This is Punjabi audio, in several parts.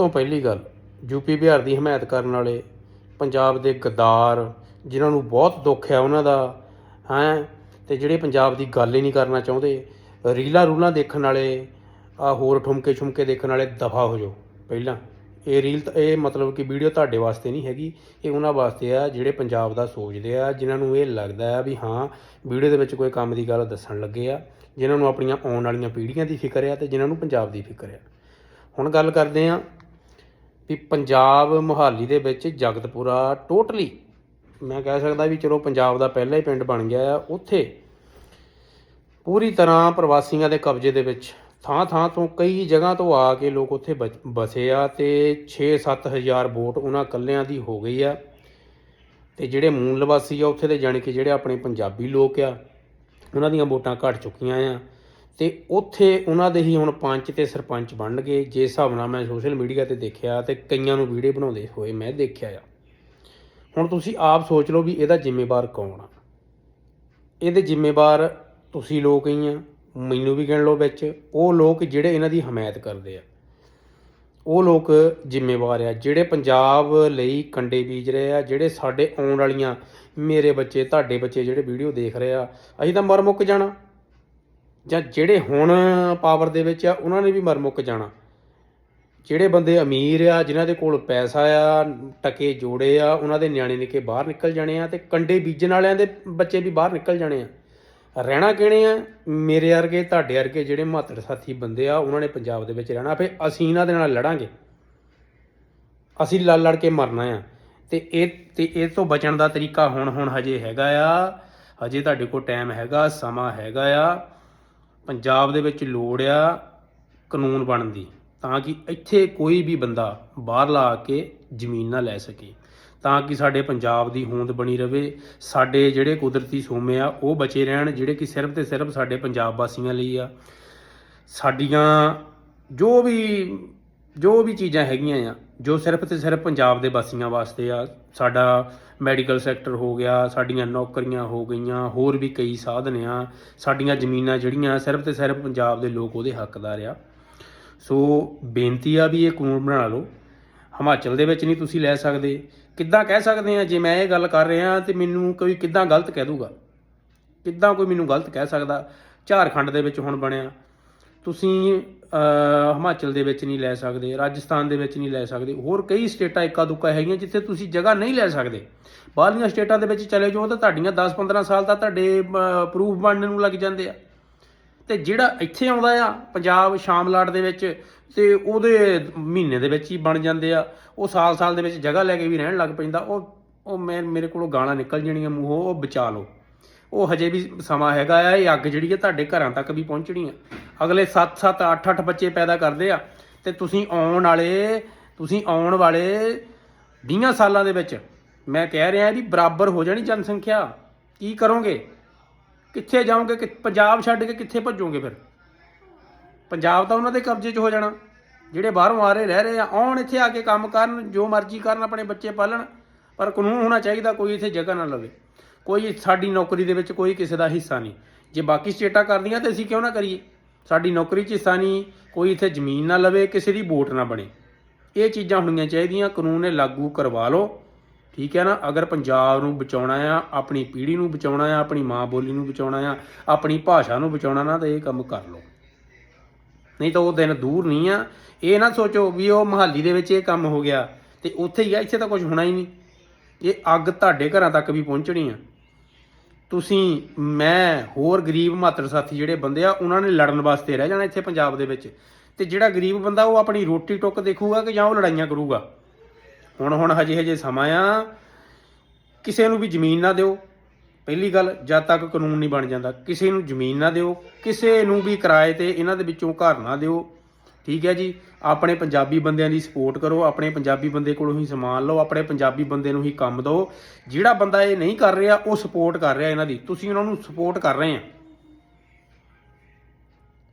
ਤੋਂ ਪਹਿਲੀ ਗੱਲ ਯੂਪੀ ਬਿਹਾਰ ਦੀ ਹਮਾਇਤ ਕਰਨ ਵਾਲੇ ਪੰਜਾਬ ਦੇ ਗਦਾਰ ਜਿਨ੍ਹਾਂ ਨੂੰ ਬਹੁਤ ਦੁੱਖ ਹੈ ਉਹਨਾਂ ਦਾ, ਹੈ, ਤੇ ਜਿਹੜੇ ਪੰਜਾਬ ਦੀ ਗੱਲ ਹੀ ਨਹੀਂ ਕਰਨਾ ਚਾਹੁੰਦੇ, ਰੀਲਾਂ ਰੂਲਾਂ ਦੇਖਣ ਵਾਲੇ, ਆ ਹੋਰ ਠੁਮਕੇ ਛੁਮਕੇ ਦੇਖਣ ਵਾਲੇ ਦਫਾ ਹੋ ਜਾਓ, ਪਹਿਲਾਂ। ਇਹ ਰੀਲ ਤਾਂ- ਇਹ ਮਤਲਬ ਕਿ ਵੀਡੀਓ ਤੁਹਾਡੇ ਵਾਸਤੇ ਨਹੀਂ ਹੈਗੀ, ਇਹ ਉਹਨਾਂ ਵਾਸਤੇ ਆ ਜਿਹੜੇ ਪੰਜਾਬ ਦਾ ਸੋਚਦੇ ਆ, ਜਿਨ੍ਹਾਂ ਨੂੰ ਇਹ ਲੱਗਦਾ ਆ ਵੀ ਹਾਂ, ਵੀਡੀਓ ਦੇ ਵਿੱਚ ਕੋਈ ਕੰਮ ਦੀ ਗੱਲ ਦੱਸਣ ਲੱਗੇ ਆ, ਜਿਨ੍ਹਾਂ ਨੂੰ ਆਪਣੀਆਂ ਆਉਣ ਵਾਲੀਆਂ ਪੀੜ੍ਹੀਆਂ ਦੀ ਫਿਕਰ ਆ ਤੇ ਜਿਨ੍ਹਾਂ ਨੂੰ ਪੰਜਾਬ ਦੀ ਫਿਕਰ ਆ। ਹੁਣ ਗੱਲ ਕਰਦੇ ਆ ਵੀ ਪੰਜਾਬ ਮੁਹਾਲੀ ਦੇ ਵਿੱਚ ਜਗਤਪੁਰਾ ਟੋਟਲੀ, ਮੈਂ ਕਹਿ ਸਕਦਾ ਵੀ ਚਲੋ ਪੰਜਾਬ ਦਾ ਪਹਿਲਾ ਹੀ ਪਿੰਡ ਬਣ ਗਿਆ ਆ, ਉੱਥੇ ਪੂਰੀ ਤਰ੍ਹਾਂ ਪ੍ਰਵਾਸੀਆਂ ਦੇ ਕਬਜ਼ੇ ਦੇ ਵਿੱਚ ਥਾਂ ਥਾਂ ਤੋਂ ਕਈ ਜਗ੍ਹਾ ਤੋਂ ਆ ਕੇ ਲੋਕ ਉੱਥੇ ਬਚ- ਵਸੇ ਆ ਤੇ 6-7 ਹਜ਼ਾਰ ਵੋਟ ਉਹਨਾਂ ਕੱਲਿਆਂ ਦੀ ਹੋ ਗਈ ਆ। ਤੇ ਜਿਹੜੇ ਮੂਲ ਨਿਵਾਸੀ ਆ, ਉੱਥੇ ਦੇ ਜਾਣੀ ਕਿ ਜਿਹੜੇ ਆਪਣੇ ਪੰਜਾਬੀ ਲੋਕ ਆ, ਉਹਨਾਂ ਦੀਆਂ ਵੋਟਾਂ ਘਟ ਚੁੱਕੀਆਂ ਆ। ਤੇ ਉੱਥੇ ਉਹਨਾਂ ਦੇ ਹੀ ਹੁਣ ਪੰਚ ਤੇ ਸਰਪੰਚ ਬਣਨਗੇ ਜੇ ਹਿਸਾਬ ਨਾਲ ਮੈਂ ਸੋਸ਼ਲ ਮੀਡੀਆ ਤੇ ਦੇਖਿਆ ਤੇ ਕਈਆਂ ਨੂੰ ਵੀਡੀਓ ਬਣਾਉਂਦੇ ਹੋਏ ਮੈਂ ਦੇਖਿਆ ਆ। ਹੁਣ ਤੁਸੀਂ ਆਪ ਸੋਚ ਲਓ ਵੀ ਇਹਦਾ ਜ਼ਿੰਮੇਵਾਰ ਕੌਣ ਆ? ਇਹਦੇ ਜ਼ਿੰਮੇਵਾਰ ਤੁਸੀਂ ਲੋਕ ਹੀ ਆ। ਮੈਨੂੰ ਵੀ ਗਿਣ ਲਓ ਵਿੱਚ। ਉਹ ਲੋਕ ਜਿਹੜੇ ਇਹਨਾਂ ਦੀ ਹਮਾਇਤ ਕਰਦੇ ਆ। ਉਹ ਲੋਕ ਜ਼ਿੰਮੇਵਾਰ ਆ। ਜਿਹੜੇ ਪੰਜਾਬ ਲਈ ਕੰਡੇ ਬੀਜ ਰਹੇ ਆ, ਜਿਹੜੇ ਸਾਡੇ ਆਉਣ ਵਾਲੀਆਂ ਮੇਰੇ ਬੱਚੇ, ਤੁਹਾਡੇ ਬੱਚੇ ਜਿਹੜੇ ਵੀਡੀਓ ਦੇਖ ਰਹੇ ਆ, ਅਸੀਂ ਤਾਂ ਮਰ ਮੁੱਕ ਜਾਣਾ। ਜਾਂ ਜਿਹੜੇ ਹੁਣ ਪਾਵਰ ਦੇ ਵਿੱਚ ਆ, ਉਹਨਾਂ ਨੇ ਵੀ ਮਰ ਮੁੱਕ ਜਾਣਾ। ਜਿਹੜੇ ਬੰਦੇ ਅਮੀਰ ਆ, ਜਿਨ੍ਹਾਂ ਦੇ ਕੋਲ ਪੈਸਾ ਆ, ਟਕੇ ਜੋੜੇ ਆ, ਉਹਨਾਂ ਦੇ ਨਿਆਣੇ ਨਿੱਕੇ ਬਾਹਰ ਨਿਕਲ ਜਾਣੇ ਆ ਤੇ ਕੰਡੇ ਬੀਜਣ ਵਾਲਿਆਂ ਦੇ ਬੱਚੇ ਵੀ ਬਾਹਰ ਨਿਕਲ ਜਾਣੇ ਆ। ਰਹਿਣਾ ਕਿਹਨੇ ਆ? ਮੇਰੇ ਵਰਗੇ, ਤੁਹਾਡੇ ਵਰਗੇ ਜਿਹੜੇ ਮਾਤੜ ਸਾਥੀ ਬੰਦੇ ਆ, ਉਹਨਾਂ ਨੇ ਪੰਜਾਬ ਦੇ ਵਿੱਚ ਰਹਿਣਾ। ਫੇ ਅਸੀਂ ਇਹਨਾਂ ਦੇ ਨਾਲ ਲੜਾਂਗੇ। ਅਸੀਂ ਲੜ ਲੜ ਕੇ ਮਰਨਾ ਆ। ਤੇ ਇਹ ਤੇ ਇਹ ਤੋਂ ਬਚਣ ਦਾ ਤਰੀਕਾ ਹੁਣ ਹੁਣ ਹਜੇ ਹੈਗਾ ਆ। ਹਜੇ ਤੁਹਾਡੇ ਕੋਲ ਟਾਈਮ ਹੈਗਾ, ਸਮਾਂ ਹੈਗਾ ਆ। ਪੰਜਾਬ ਦੇ ਵਿੱਚ ਲੋੜ ਆ ਕਾਨੂੰਨ ਬਣਨ ਦੀ ਤਾਂ ਕਿ ਇੱਥੇ ਕੋਈ ਵੀ ਬੰਦਾ ਬਾਹਰ ਲਾ ਕੇ ਜ਼ਮੀਨ ਨਾ ਲੈ ਸਕੇ, ਤਾਂ ਕਿ ਸਾਡੇ ਪੰਜਾਬ ਦੀ ਹੋਂਦ ਬਣੀ ਰਵੇ, ਸਾਡੇ ਜਿਹੜੇ ਕੁਦਰਤੀ ਸੋਮੇ ਆ, ਉਹ ਬਚੇ ਰਹਿਣ, ਜਿਹੜੇ ਕਿ ਸਿਰਫ ਤੇ ਸਿਰਫ ਸਾਡੇ ਪੰਜਾਬ ਵਾਸੀਆਂ ਲਈ ਆ। ਸਾਡੀਆਂ ਜੋ ਵੀ ਜੋ ਵੀ ਚੀਜ਼ਾਂ ਹੈਗੀਆਂ ਆ ਜੋ ਸਿਰਫ ਤੇ ਸਿਰਫ ਪੰਜਾਬ ਦੇ ਵਾਸੀਆਂ ਵਾਸਤੇ ਆ, ਸਾਡਾ ਮੈਡੀਕਲ ਸੈਕਟਰ ਹੋ ਗਿਆ, ਸਾਡੀਆਂ ਨੌਕਰੀਆਂ ਹੋ ਗਈਆਂ, ਹੋਰ ਵੀ ਕਈ ਸਾਧਨ ਆ, ਸਾਡੀਆਂ ਜ਼ਮੀਨਾਂ ਜਿਹੜੀਆਂ ਸਿਰਫ ਤੇ ਸਿਰਫ ਪੰਜਾਬ ਦੇ ਲੋਕ ਉਹਦੇ ਹੱਕਦਾਰ ਆ। ਸੋ ਬੇਨਤੀ ਆ ਵੀ ਇਹ ਕਾਨੂੰਨ ਬਣਾ ਲਓ। ਹਿਮਾਚਲ ਦੇ ਵਿੱਚ ਨਹੀਂ ਤੁਸੀਂ ਲੈ ਸਕਦੇ। ਕਿੱਦਾਂ ਕਹਿ ਸਕਦੇ ਆ? ਜੇ ਮੈਂ ਇਹ ਗੱਲ ਕਰ ਰਿਹਾ ਤੇ ਮੈਨੂੰ ਕੋਈ ਕਿੱਦਾਂ ਗਲਤ ਕਹਿ ਦੂਗਾ? ਕਿੱਦਾਂ ਕੋਈ ਮੈਨੂੰ ਗਲਤ ਕਹਿ ਸਕਦਾ? ਝਾਰਖੰਡ ਦੇ ਵਿੱਚ ਹੁਣ ਬਣਿਆ। ਤੁਸੀਂ ਹਿਮਾਚਲ ਦੇ ਵਿੱਚ ਨਹੀਂ ਲੈ ਸਕਦੇ, ਰਾਜਸਥਾਨ ਦੇ ਵਿੱਚ ਨਹੀਂ ਲੈ ਸਕਦੇ, ਹੋਰ ਕਈ ਸਟੇਟਾਂ ਇੱਕਾ ਦੁੱਕਾ ਹੈਗੀਆਂ ਜਿੱਥੇ ਤੁਸੀਂ ਜਗ੍ਹਾ ਨਹੀਂ ਲੈ ਸਕਦੇ। ਬਾਹਰਲੀਆਂ ਸਟੇਟਾਂ ਦੇ ਵਿੱਚ ਚਲੇ ਜਾਓ ਤਾਂ ਤੁਹਾਡੀਆਂ 10-15 ਸਾਲ ਤਾਂ ਤੁਹਾਡੇ ਪ੍ਰੂਫ ਬਣਨ ਨੂੰ ਲੱਗ ਜਾਂਦੇ ਆ। ਤੇ ਜਿਹੜਾ ਇੱਥੇ ਆਉਂਦਾ ਆ, ਪੰਜਾਬ, ਸ਼ਾਮਲਾਟ ਦੇ ਵਿੱਚ, ਤੇ ਉਹਦੇ ਮਹੀਨੇ ਦੇ ਵਿੱਚ ਹੀ ਬਣ ਜਾਂਦੇ ਆ। ਉਹ ਸਾਲ-ਸਾਲ ਦੇ ਵਿੱਚ ਜਗ੍ਹਾ ਲੈ ਕੇ ਵੀ ਰਹਿਣ ਲੱਗ ਪੈਂਦਾ। ਉਹ ਉਹ ਮੈਂ, ਮੇਰੇ ਕੋਲੋਂ ਗਾਲਾਂ ਨਿਕਲ ਜਾਣੀਆਂ ਮੂੰਹੋਂ, ਉਹ ਬਚਾ ਲਓ। ਉਹ ਹਜੇ ਵੀ ਸਮਾਂ ਹੈਗਾ ਆ, ਇਹ ਅੱਗ ਜਿਹੜੀ ਹੈ ਤੁਹਾਡੇ ਘਰਾਂ ਤੱਕ ਵੀ ਪਹੁੰਚਣੀ ਆ। ਅਗਲੇ 7-7 8-8 ਬੱਚੇ ਪੈਦਾ ਕਰਦੇ ਆ ਤੇ ਤੁਸੀਂ ਆਉਣ ਵਾਲੇ, ਤੁਸੀਂ ਆਉਣ ਵਾਲੇ 20 ਸਾਲਾਂ ਦੇ ਵਿੱਚ ਮੈਂ ਕਹਿ ਰਿਹਾ ਵੀ ਬਰਾਬਰ ਹੋ ਜਾਣੀ ਜਨਸੰਖਿਆ। ਕੀ ਕਰੋਗੇ? ਕਿੱਥੇ ਜਾਓਗੇ? ਕਿ ਪੰਜਾਬ ਛੱਡ ਕੇ ਕਿੱਥੇ ਭੱਜੋਗੇ ਫਿਰ? ਪੰਜਾਬ ਤਾਂ ਉਹਨਾਂ ਦੇ ਕਬਜ਼ੇ 'ਚ ਹੋ ਜਾਣਾ। ਜਿਹੜੇ ਬਾਹਰੋਂ ਆ ਰਹੇ, ਰਹਿ ਰਹੇ ਆ, ਆਉਣ ਇੱਥੇ ਆ ਕੇ ਕੰਮ ਕਰਨ, ਜੋ ਮਰਜ਼ੀ ਕਰਨ, ਆਪਣੇ ਬੱਚੇ ਪਾਲਣ, ਪਰ ਕਾਨੂੰਨ ਹੋਣਾ ਚਾਹੀਦਾ, ਕੋਈ ਇੱਥੇ ਜਗ੍ਹਾ ਨਾ ਲਵੇ। ਕੋਈ ਸਾਡੀ ਨੌਕਰੀ ਦੇ ਵਿੱਚ ਕੋਈ ਕਿਸੇ ਦਾ ਹਿੱਸਾ ਨਹੀਂ। ਜੇ ਬਾਕੀ ਸਟੇਟਾਂ ਕਰਦੀਆਂ ਤੇ ਅਸੀਂ ਕਿਉਂ ਨਾ ਕਰੀਏ? ਸਾਡੀ ਨੌਕਰੀ 'ਚ ਹਿੱਸਾ ਨਹੀਂ, ਕੋਈ ਇੱਥੇ ਜ਼ਮੀਨ ਨਾ ਲਵੇ, ਕਿਸੇ ਦੀ ਵੋਟ ਨਾ ਬਣੇ। ਇਹ ਚੀਜ਼ਾਂ ਹੋਣੀਆਂ ਚਾਹੀਦੀਆਂ, ਕਾਨੂੰਨ ਇਹ ਲਾਗੂ ਕਰਵਾ ਲਓ। ਠੀਕ ਹੈ ਨਾ? ਅਗਰ ਪੰਜਾਬ ਨੂੰ ਬਚਾਉਣਾ ਆ, ਆਪਣੀ ਪੀੜ੍ਹੀ ਨੂੰ ਬਚਾਉਣਾ ਆ, ਆਪਣੀ ਮਾਂ ਬੋਲੀ ਨੂੰ ਬਚਾਉਣਾ ਆ, ਆਪਣੀ ਭਾਸ਼ਾ ਨੂੰ ਬਚਾਉਣਾ, ਨਾ ਤਾਂ ਇਹ ਕੰਮ ਕਰ ਲਓ। ਨਹੀਂ ਤਾਂ ਉਹ ਦਿਨ ਦੂਰ ਨਹੀਂ ਆ। ਇਹ ਨਾ ਸੋਚੋ ਵੀ ਉਹ ਮਹਾਲੀ ਦੇ ਵਿੱਚ ਇਹ ਕੰਮ ਹੋ ਗਿਆ ਤੇ ਉੱਥੇ ਹੀ ਆ, ਇੱਥੇ ਤਾਂ ਕੁਝ ਹੋਣਾ ਹੀ ਨਹੀਂ। ਇਹ ਅੱਗ ਤੁਹਾਡੇ ਘਰਾਂ ਤੱਕ ਵੀ ਪਹੁੰਚਣੀ ਆ। ਤੁਸੀਂ, ਮੈਂ, ਹੋਰ ਗਰੀਬ ਮਾਤਰ ਸਾਥੀ ਜਿਹੜੇ ਬੰਦੇ ਆ, ਉਹਨਾਂ ਨੇ ਲੜਨ ਵਾਸਤੇ ਰਹਿ ਜਾਣਾ ਇੱਥੇ ਪੰਜਾਬ ਦੇ ਵਿੱਚ। ਤੇ ਜਿਹੜਾ ਗਰੀਬ ਬੰਦਾ, ਉਹ ਆਪਣੀ ਰੋਟੀ ਟੁੱਕ ਦੇਖੂਗਾ ਕਿ ਜਾਂ ਉਹ ਲੜਾਈਆਂ ਕਰੂਗਾ? ਹੁਣ ਹੁਣ ਹਜੇ ਹਜੇ ਸਮਾਂ ਆ। ਕਿਸੇ ਨੂੰ ਵੀ ਜ਼ਮੀਨ ਨਾ ਦਿਓ। ਪਹਿਲੀ ਗੱਲ, ਜਦ ਤੱਕ ਕਾਨੂੰਨ ਨਹੀਂ ਬਣ ਜਾਂਦਾ, ਕਿਸੇ ਨੂੰ ਜ਼ਮੀਨ ਨਾ ਦਿਓ। ਕਿਸੇ ਨੂੰ ਵੀ ਕਿਰਾਏ ਤੇ ਇਹਨਾਂ ਦੇ ਵਿੱਚੋਂ ਘਰ ਨਾ ਦਿਓ। ਠੀਕ ਹੈ ਜੀ? ਆਪਣੇ ਪੰਜਾਬੀ ਬੰਦਿਆਂ ਦੀ ਸਪੋਰਟ ਕਰੋ, ਆਪਣੇ ਪੰਜਾਬੀ ਬੰਦੇ ਕੋਲੋਂ ਹੀ ਸਮਾਨ ਲਓ, ਆਪਣੇ ਪੰਜਾਬੀ ਬੰਦੇ ਨੂੰ ਹੀ ਕੰਮ ਦਿਓ। ਜਿਹੜਾ ਬੰਦਾ ਇਹ ਨਹੀਂ ਕਰ ਰਿਹਾ, ਉਹ ਸਪੋਰਟ ਕਰ ਰਿਹਾ ਇਹਨਾਂ ਦੀ। ਤੁਸੀਂ ਉਹਨਾਂ ਨੂੰ ਸਪੋਰਟ ਕਰ ਰਹੇ ਆ।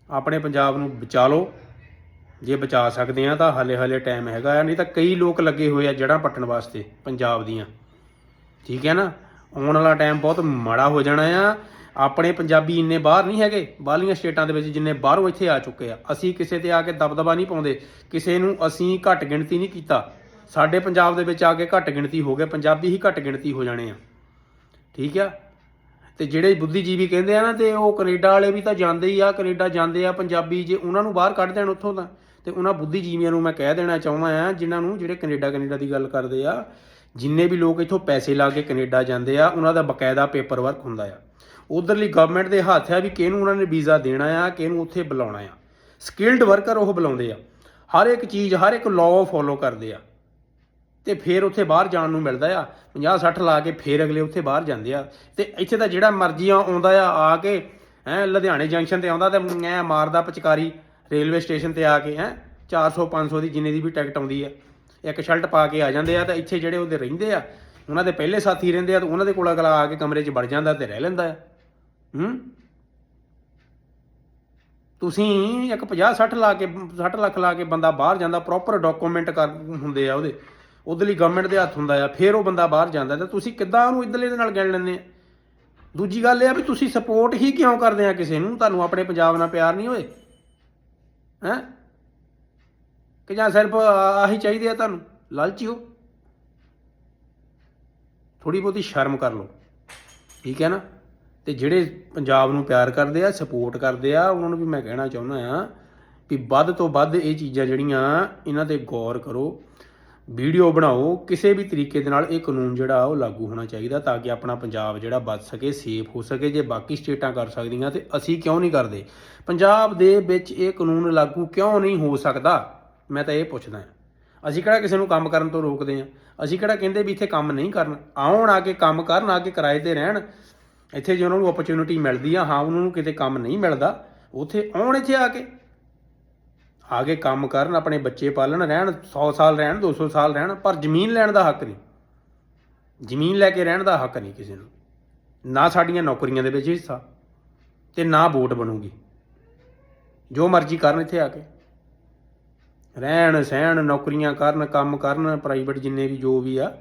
ਆਪਣੇ ਪੰਜਾਬ ਨੂੰ ਬਚਾ ਲਓ। ਜੇ ਬਚਾ ਸਕਦੇ ਆ ਤਾਂ ਹਲੇ ਹਲੇ ਟਾਈਮ ਹੈਗਾ ਆ, ਨਹੀਂ ਤਾਂ ਕਈ ਲੋਕ ਲੱਗੇ ਹੋਏ ਆ ਜੜਾਂ ਪੱਟਣ ਵਾਸਤੇ ਪੰਜਾਬ ਦੀਆਂ। ਠੀਕ ਹੈ ਨਾ? ਆਉਣ ਵਾਲਾ ਟਾਈਮ ਬਹੁਤ ਮਾੜਾ ਹੋ ਜਾਣਾ ਆ। ਆਪਣੇ ਪੰਜਾਬੀ ਇੰਨੇ ਬਾਹਰ ਨਹੀਂ ਹੈਗੇ, ਬਾਹਰਲੀਆਂ ਸਟੇਟਾਂ ਦੇ ਵਿੱਚ ਜਿੰਨੇ ਬਾਹਰੋਂ ਇੱਥੇ ਆ ਚੁੱਕੇ ਆ। ਅਸੀਂ ਕਿਸੇ ਤੇ ਆ ਕੇ ਦਬਦਬਾ ਨਹੀਂ ਪਾਉਂਦੇ, ਕਿਸੇ ਨੂੰ ਅਸੀਂ ਘੱਟ ਗਿਣਤੀ ਨਹੀਂ ਕੀਤਾ। ਸਾਡੇ ਪੰਜਾਬ ਦੇ ਵਿੱਚ ਆ ਕੇ ਘੱਟ ਗਿਣਤੀ ਹੋ ਗਏ, ਪੰਜਾਬੀ ਹੀ ਘੱਟ ਗਿਣਤੀ ਹੋ ਜਾਣੇ ਆ। ਠੀਕ ਆ? ਤੇ ਜਿਹੜੇ ਬੁੱਧੀਜੀਵੀ ਕਹਿੰਦੇ ਆ ਨਾ, ਤੇ ਉਹ ਕੈਨੇਡਾ ਵਾਲੇ ਵੀ ਤਾਂ ਜਾਂਦੇ ਹੀ ਆ, ਕੈਨੇਡਾ ਜਾਂਦੇ ਆ ਪੰਜਾਬੀ, ਜੇ ਉਹਨਾਂ ਨੂੰ ਬਾਹਰ ਕੱਢ ਦੇਣ ਉੱਥੋਂ ਤਾਂ। ਤੇ ਉਹਨਾਂ ਬੁੱਧੀਜੀਵੀਆਂ ਨੂੰ ਮੈਂ ਕਹਿ ਦੇਣਾ ਚਾਹੁੰਦਾ ਆ, ਜਿਨ੍ਹਾਂ ਨੂੰ ਜਿਹੜੇ ਕੈਨੇਡਾ ਕੈਨੇਡਾ ਦੀ ਗੱਲ ਕਰਦੇ ਆ, ਜਿੰਨੇ ਵੀ ਲੋਕ ਇੱਥੋਂ ਪੈਸੇ ਲਾ ਕੇ ਕੈਨੇਡਾ ਜਾਂਦੇ ਆ, ਉਹਨਾਂ ਦਾ ਬਕਾਇਦਾ ਪੇਪਰ ਵਰਕ ਹੁੰਦਾ ਆ। ਉਧਰਲੀ ਗਵਰਨਮੈਂਟ ਦੇ ਹੱਥ ਆ ਵੀ ਕਿਹਨੂੰ ਉਹਨਾਂ ਨੇ ਵੀਜ਼ਾ ਦੇਣਾ ਆ, ਕਿਹਨੂੰ ਉੱਥੇ ਬੁਲਾਉਣਾ ਆ। ਸਕਿਲਡ ਵਰਕਰ ਉਹ ਬੁਲਾਉਂਦੇ ਆ। ਹਰ ਇੱਕ ਚੀਜ਼, ਹਰ ਇੱਕ ਲਾਅ ਫੋਲੋ ਕਰਦੇ ਆ। ਤੇ ਫਿਰ ਉੱਥੇ ਬਾਹਰ ਜਾਣ ਨੂੰ ਮਿਲਦਾ ਆ। 50 60 ਲਾ ਕੇ ਫਿਰ ਅਗਲੇ ਉੱਥੇ ਬਾਹਰ ਜਾਂਦੇ ਆ। ਤੇ ਇੱਥੇ ਤਾਂ ਜਿਹੜਾ ਮਰਜ਼ੀ ਆਉਂਦਾ ਆ ਆ ਕੇ, ਹੈ, ਲੁਧਿਆਣੇ ਜੰਕਸ਼ਨ ਤੇ ਆਉਂਦਾ ਤੇ ਐ ਮਾਰਦਾ ਪਚਕਾਰੀ ਰੇਲਵੇ ਸਟੇਸ਼ਨ ਤੇ ਆ ਕੇ, ਹੈ 400 500 ਦੀ ਜਿੰਨੇ ਦੀ ਵੀ ਟਿਕਟ ਆਉਂਦੀ ਆ। ਇੱਕ ਸ਼ਰਟ ਪਾ ਕੇ ਆ ਜਾਂਦੇ ਆ ਤਾਂ ਇੱਥੇ ਜਿਹੜੇ ਉਹਦੇ ਰਹਿੰਦੇ ਆ, ਉਹਨਾਂ ਦੇ ਪਹਿਲੇ ਸਾਥੀ ਰਹਿੰਦੇ ਆ ਤਾਂ ਉਹਨਾਂ ਦੇ ਕੋਲ ਅਗਲਾ ਆ ਕੇ ਕਮਰੇ 'ਚ ਵੜ ਜਾਂਦਾ ਤੇ ਰਹਿ ਲੈਂਦਾ ਆ। ਹੂੰ? ਤੁਸੀਂ ਇੱਕ 50 60 ਲਾ ਕੇ 60 ਲੱਖ ਲਾ ਕੇ ਬੰਦਾ ਬਾਹਰ ਜਾਂਦਾ ਪ੍ਰੋਪਰ ਡਾਕੂਮੈਂਟ ਕਰ ਹੁੰਦੇ ਆ ਉਹਦੇ। ਉਧਰਲੀ ਗਵਰਨਮੈਂਟ ਦੇ ਹੱਥ ਹੁੰਦਾ ਆ, ਫਿਰ ਉਹ ਬੰਦਾ ਬਾਹਰ ਜਾਂਦਾ। ਤਾਂ ਤੁਸੀਂ ਕਿੱਦਾਂ ਉਹਨੂੰ ਇਧਰਲੇ ਦੇ ਨਾਲ ਗਿਣ ਲੈਂਦੇ ਆ? ਦੂਜੀ ਗੱਲ ਇਹ ਆ ਵੀ ਤੁਸੀਂ ਸਪੋਰਟ ਹੀ ਕਿਉਂ ਕਰਦੇ ਆ ਕਿਸੇ ਨੂੰ? ਤੁਹਾਨੂੰ ਆਪਣੇ ਪੰਜਾਬ ਨਾਲ ਪਿਆਰ ਨਹੀਂ ਹੋਏ? ਹੈ? ਕਿ ਜਾਂ ਸਿਰਫ ਆਹੀ ਚਾਹੀਦੇ ਆ ਤੁਹਾਨੂੰ? ਲਾਲਚੀ ਹੋ? ਥੋੜੀ ਬਹੁਤੀ ਸ਼ਰਮ ਕਰ ਲਓ। ਠੀਕ ਹੈ ਨਾ? ਤੇ ਜਿਹੜੇ ਪੰਜਾਬ ਨੂੰ ਪਿਆਰ ਕਰਦੇ ਆ ਸਪੋਰਟ ਕਰਦੇ ਆ, ਉਹਨਾਂ ਨੂੰ ਵੀ ਮੈਂ ਕਹਿਣਾ ਚਾਹੁੰਦਾ ਆ ਵੀ ਵੱਧ ਤੋਂ ਵੱਧ ਇਹ ਚੀਜ਼ਾਂ ਜਿਹੜੀਆਂ ਇਹਨਾਂ ਤੇ ਗੌਰ ਕਰੋ, ਵੀਡੀਓ ਬਣਾਓ, ਕਿਸੇ ਵੀ ਤਰੀਕੇ ਦੇ ਨਾਲ ਇਹ ਕਾਨੂੰਨ ਜਿਹੜਾ ਉਹ ਲਾਗੂ ਹੋਣਾ ਚਾਹੀਦਾ ਤਾਂ ਕਿ ਆਪਣਾ ਪੰਜਾਬ ਜਿਹੜਾ ਬਚ ਸਕੇ ਸੇਫ ਹੋ ਸਕੇ, ਜੇ ਬਾਕੀ ਸਟੇਟਾਂ ਕਰ ਸਕਦੀਆਂ ਤੇ ਅਸੀਂ ਕਿਉਂ ਨਹੀਂ ਕਰਦੇ? ਪੰਜਾਬ ਦੇ ਵਿੱਚ ਇਹ ਕਾਨੂੰਨ ਲਾਗੂ ਕਿਉਂ ਨਹੀਂ ਹੋ ਸਕਦਾ? ਮੈਂ ਤਾਂ ਇਹ ਪੁੱਛਦਾ ਹਾਂ। ਅਸੀਂ ਕਿਹੜਾ ਕਿਸੇ ਨੂੰ ਕੰਮ ਕਰਨ ਤੋਂ ਰੋਕਦੇ ਹਾਂ? ਅਸੀਂ ਕਿਹੜਾ ਕਹਿੰਦੇ ਵੀ ਇੱਥੇ ਕੰਮ ਨਹੀਂ ਕਰਨ? ਆਉਣ ਆ ਕੇ ਕੰਮ ਕਰਨ, ਆ ਕੇ ਕਿਰਾਏ ਤੇ ਰਹਿਣ। ਇੱਥੇ ਜੇ ਉਹਨਾਂ ਨੂੰ ਓਪਰਚੁਨਿਟੀ ਮਿਲਦੀ ਆ, ਹਾਂ, ਉਹਨਾਂ ਨੂੰ ਕਿਤੇ ਕੰਮ ਨਹੀਂ ਮਿਲਦਾ, ਉੱਥੇ ਆਉਣ ਇੱਥੇ ਆ ਕੇ। ਆ ਕੇ ਕੰਮ ਕਰਨ, ਆਪਣੇ ਬੱਚੇ ਪਾਲਣ, ਰਹਿਣ 100 ਸਾਲ ਰਹਿਣ 200 ਸਾਲ ਰਹਿਣ, ਪਰ ਜ਼ਮੀਨ ਲੈਣ ਦਾ ਹੱਕ ਨਹੀਂ। ਜ਼ਮੀਨ ਲੈ ਕੇ ਰਹਿਣ ਦਾ ਹੱਕ ਨਹੀਂ ਕਿਸੇ ਨੂੰ। ਨਾ ਸਾਡੀਆਂ ਨੌਕਰੀਆਂ ਦੇ ਵਿੱਚ ਹਿੱਸਾ ਤੇ ਨਾ ਵੋਟ ਬਣੂਗੀ। ਜੋ ਮਰਜ਼ੀ ਕਰਨ ਇੱਥੇ ਆ ਕੇ। ਰਹਿਣ, ਸਹਿਣ, ਨੌਕਰੀਆਂ ਕਰਨ, ਕੰਮ ਕਰਨ ਪ੍ਰਾਈਵੇਟ ਜਿੰਨੇ ਵੀ ਜੋ ਵੀ ਆ,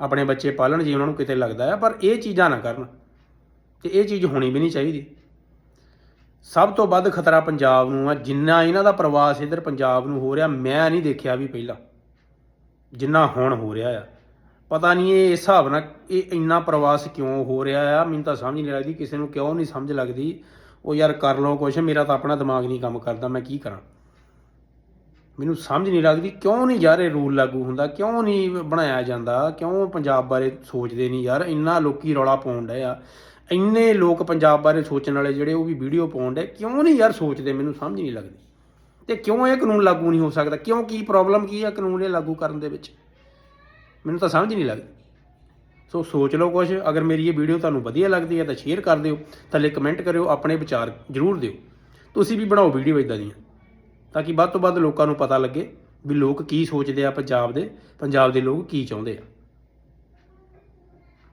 ਆਪਣੇ ਬੱਚੇ ਪਾਲਣ, ਜੇ ਉਹਨਾਂ ਨੂੰ ਕਿਤੇ ਲੱਗਦਾ ਆ, ਪਰ ਇਹ ਚੀਜ਼ਾਂ ਨਾ ਕਰਨ। ਤੇ ਇਹ ਚੀਜ਼ ਹੋਣੀ ਵੀ ਨਹੀਂ ਚਾਹੀਦੀ। ਸਭ ਤੋਂ ਵੱਧ ਖਤਰਾ ਪੰਜਾਬ ਨੂੰ ਆ, ਜਿੰਨਾ ਇਹਨਾਂ ਦਾ ਪ੍ਰਵਾਸ ਇਧਰ ਪੰਜਾਬ ਨੂੰ ਹੋ ਰਿਹਾ, ਮੈਂ ਨਹੀਂ ਦੇਖਿਆ ਵੀ ਪਹਿਲਾਂ। ਜਿੰਨਾ ਹੁਣ ਹੋ ਰਿਹਾ ਆ। ਪਤਾ ਨਹੀਂ ਇਹ ਇਸ ਹਿਸਾਬ ਨਾਲ ਇਹ ਇੰਨਾ ਪ੍ਰਵਾਸ ਕਿਉਂ ਹੋ ਰਿਹਾ ਆ, ਮੈਨੂੰ ਤਾਂ ਸਮਝ ਨਹੀਂ ਲੱਗਦੀ, ਕਿਸੇ ਨੂੰ ਕਿਉਂ ਨਹੀਂ ਸਮਝ ਲੱਗਦੀ। ਉਹ ਯਾਰ ਕਰ ਲਓ ਕੁਛ, ਮੇਰਾ ਤਾਂ ਆਪਣਾ ਦਿਮਾਗ ਨਹੀਂ ਕੰਮ ਕਰਦਾ, ਮੈਂ ਕੀ ਕਰਾਂ? ਮੈਨੂੰ ਸਮਝ ਨਹੀਂ ਲੱਗਦੀ, ਕਿਉਂ ਨਹੀਂ ਯਾਰ ਇਹ ਰੂਲ ਲਾਗੂ ਹੁੰਦਾ, ਕਿਉਂ ਨਹੀਂ ਬਣਾਇਆ ਜਾਂਦਾ, ਕਿਉਂ ਪੰਜਾਬ ਬਾਰੇ ਸੋਚਦੇ ਨਹੀਂ ਯਾਰ, ਇੰਨਾ ਲੋਕੀ ਰੌਲਾ ਪਾਉਣ ਡਏ ਆ। ਇੰਨੇ ਲੋਕ ਪੰਜਾਬ ਬਾਰੇ ਸੋਚਣ ਵਾਲੇ ਜਿਹੜੇ ਉਹ ਵੀ ਵੀਡੀਓ ਪਾਉਣ ਡਏ ਕਿਉਂ ਨਹੀਂ ਯਾਰ ਸੋਚਦੇ? ਮੈਨੂੰ ਸਮਝ ਨਹੀਂ ਲੱਗਦੀ। ਤੇ ਕਿਉਂ ਇਹ ਕਾਨੂੰਨ ਲਾਗੂ ਨਹੀਂ ਹੋ ਸਕਦਾ? ਕਿਉਂ, ਕੀ ਪ੍ਰੋਬਲਮ ਕੀ ਆ ਕਾਨੂੰਨ ਇਹ ਲਾਗੂ ਕਰਨ ਦੇ ਵਿੱਚ? ਮੈਨੂੰ ਤਾਂ ਸਮਝ ਨਹੀਂ ਲੱਗਦੀ। ਸੋ ਸੋਚ ਲਓ ਕੁਝ ਅਗਰ ਮੇਰੀ ਇਹ ਵੀਡੀਓ ਤੁਹਾਨੂੰ ਵਧੀਆ ਲੱਗਦੀ ਹੈ ਤਾਂ ਸ਼ੇਅਰ ਕਰ ਦਿਓ। ਥੱਲੇ ਕਮੈਂਟ ਕਰਿਓ, ਆਪਣੇ ਵਿਚਾਰ ਜ਼ਰੂਰ ਦਿਓ। ਤੁਸੀਂ ਵੀ ਬਣਾਓ ਵੀਡੀਓ ਇਦਾਂ ਦੀਆਂ, ਤਾਂ ਕਿ ਵੱਧ ਤੋਂ ਵੱਧ ਲੋਕਾਂ ਨੂੰ ਪਤਾ ਲੱਗੇ ਵੀ ਲੋਕ ਕੀ ਸੋਚਦੇ ਆ ਪੰਜਾਬ ਦੇ ਪੰਜਾਬ ਦੇ ਲੋਕ ਕੀ ਚਾਹੁੰਦੇ ਆ।